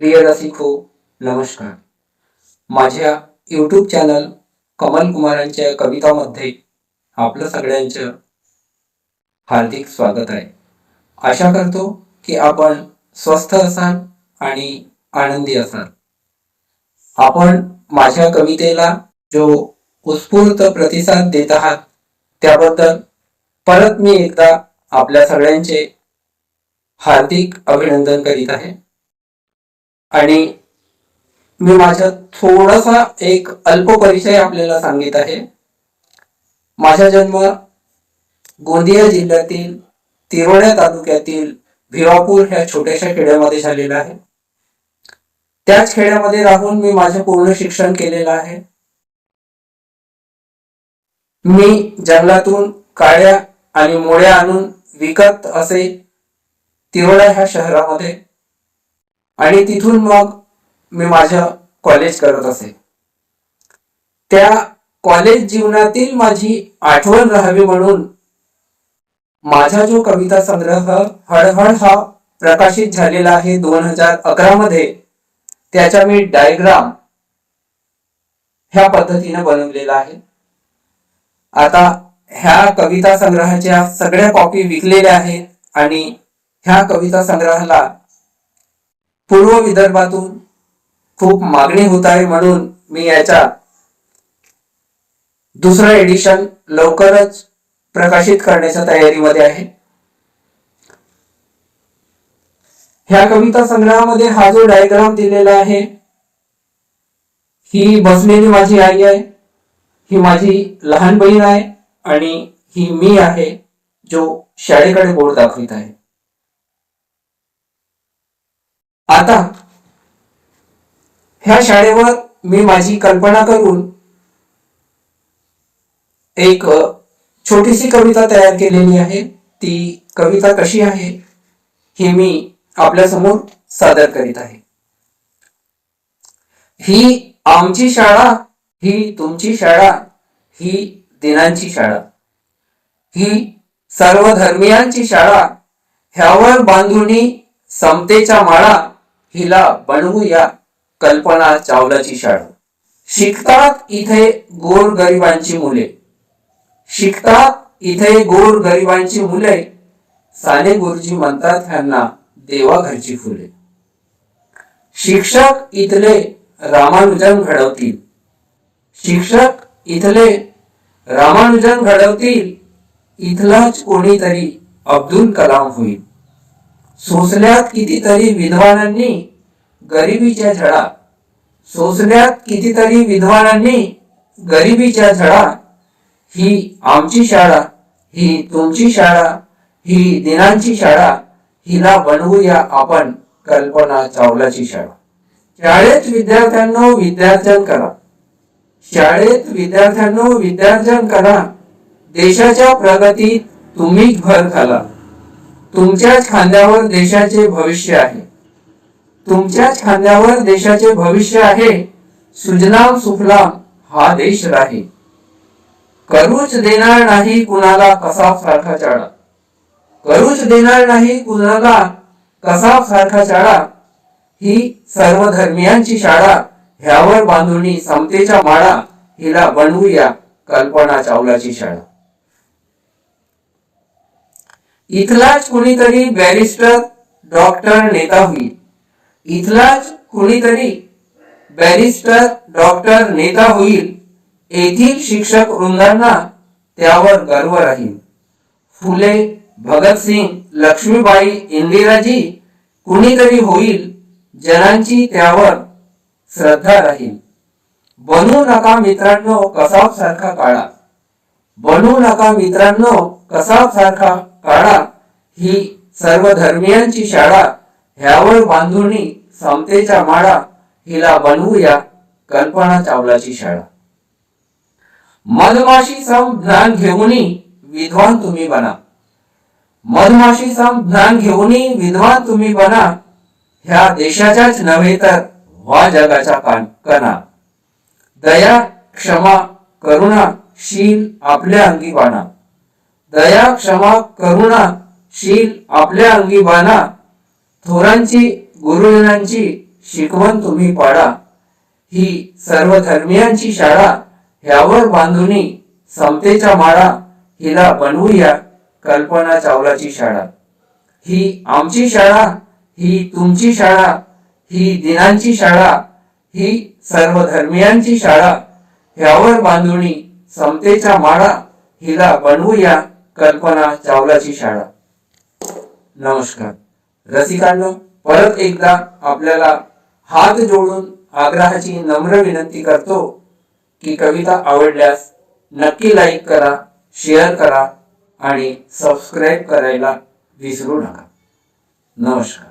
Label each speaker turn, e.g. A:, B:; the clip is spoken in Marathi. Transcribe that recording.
A: प्रिय रसिको नमस्कार. माझ्या यूट्यूब चॅनल कमल कुमारांच्या कवितामध्ये आपलं सगळ्यांचं हार्दिक स्वागत आहे. आशा करतो की आपण स्वस्थ असाल आणि आनंदी असाल. आपण माझ्या कवितेला जो उत्स्फूर्त प्रतिसाद देत आहात त्याबद्दल परत मी एकदा आपल्या सगळ्यांचे हार्दिक अभिनंदन करीत आहे. आणि मी माझा थोडासा एक अल्प परिचय आपल्याला सांगित आहे. माझा जन्म गोंदिया जिल्ह्यातील तिरोड्या तालुक्यातील भिवापूर ह्या छोट्याशा खेड्यामध्ये झालेला आहे. त्याच खेड्यामध्ये राहून मी माझे पूर्ण शिक्षण केलेलं आहे. मी जंगलातून काळ्या आणि मोड्या आणून विकत असे तिरोडा ह्या शहरामध्ये आणि तिथून मग मी माझं कॉलेज करत असे. त्या कॉलेज जीवनातील माझी आठवण राहावी म्हणून माझा जो कविता संग्रह हळहळ हा प्रकाशित झालेला आहे दोन हजार अकरा मध्ये त्याचा मी डायग्राम ह्या पद्धतीने बनवलेला आहे. आता ह्या कविता संग्रहाच्या सगळ्या कॉपी विकलेल्या आहेत आणि ह्या कविता संग्रहाला पूर्व विदर्भातून खूप मागणी होत आहे म्हणून मी याचा दुसरं एडिशन लवकरच प्रकाशित करण्याच्या तयारीमध्ये आहे. ह्या कविता संग्रहामध्ये हा जो डायग्राम दिलेला आहे ही बसलेली माझी आई आहे ही माझी लहान बहीण आहे आणि ही मी आहे जो शाळेकडे बोट दाखवित आहे. आता ह्या शाळेवर मी माझी कल्पना करून एक छोटीशी कविता तयार केलेली आहे. ती कविता कशी आहे हे मी आपल्यासमोर सादर करीत आहे. ही आमची शाळा ही तुमची शाळा ही दिनांची शाळा ही सर्व धर्मियांची शाळा ह्यावर बांधुनी समतेच्या माळा हिला बनवूया कल्पना चावलाची शाळा. शिकतात इथे गोर गरिबांची मुले. शिकतात इथे गोर गरिबांची मुले. साने गुरुजी म्हणतात ह्यांना देवाघरची फुले. शिक्षक इथले रामानुजन घडवतील. शिक्षक इथले रामानुजन घडवतील. इथलाच कोणीतरी अब्दुल कलाम होईल. सोसल्यात कितीतरी विद्वानांनी गरिबीच्या झळा सोसल्यात कितीतरी विद्वानांनी गरिबीच्या झळा ही आमची शाळा ही तुमची शाळा ही दिनांची शाळा हिला बनवूया आपण कल्पना चावलाची शाळा. शाळेत विद्यार्थ्यांनो विद्यार्जन करा. शाळेत विद्यार्थ्यांनो विद्यार्जन करा. देशाच्या प्रगतीत तुम्ही भर घाला तुमच्याच खांद्यावर देशाचे भविष्य आहे. तुमच्याच खांद्यावर देशाचे भविष्य आहे. सुजलाम सुफलाम हा देश राही करूच देणार नाही कुणाला कसाब सारखा चाळा करूच देणार नाही कुणाला कसाब सारखा शाळा ही सर्व धर्मियांची शाळा ह्यावर बांधून समतेच्या माळा हिला बनवूया कल्पना चावलाची शाळा. इथलाच कुणीतरी बॅरिस्टर डॉक्टर नेता होईल. इथलाच कुणीतरी बॅरिस्टर डॉक्टर नेता होईल येथील शिक्षक वृंदांना त्यावर गर्व राहील. फुले भगतसिंग लक्ष्मीबाई इंदिराजी कुणीतरी होईल जनांची त्यावर श्रद्धा राहील. बनू नका मित्रांनो कसाब सारखा काळा. बनू नका मित्रांनो कसा सारखा काढा ही सर्व धर्मियांची शाळा ह्यावर बांधुनी समतेच्या माळा हिला बनवूया कल्पना चावलाची शाळा. मधमाशी सम ज्ञान घेऊनी विद्वान तुम्ही बना. मधमाशी सम ज्ञान घेऊनी विद्वान तुम्ही बना. ह्या देशाच्याच नव्हे तर वा जगाच्या कणा दया क्षमा करुणा शील आपल्या अंगी बाणा दया क्षमा करुणा शील आपल्या अंगी बाणा थोरांची गुरुजनांची शिकवण तुम्ही पाडा. ही सर्व धर्मियांची शाळा ह्यावर बांधुनी समतेच्या माळा हिला बनवूया कल्पना चावलाची शाळा. ही आमची शाळा ही तुमची शाळा ही दिनांची शाळा ही सर्व धर्मियांची शाळा ह्यावर बांधुनी समतेच्या माळा हिला बनवूया कल्पना चावलाची शाळा. नमस्कार. रसिकांनो परत एकदा आपल्याला हात जोडून आग्रहाची नम्र विनंती करतो की कविता आवडल्यास नक्की लाईक करा शेअर करा आणि सबस्क्राईब करायला विसरू नका. नमस्कार.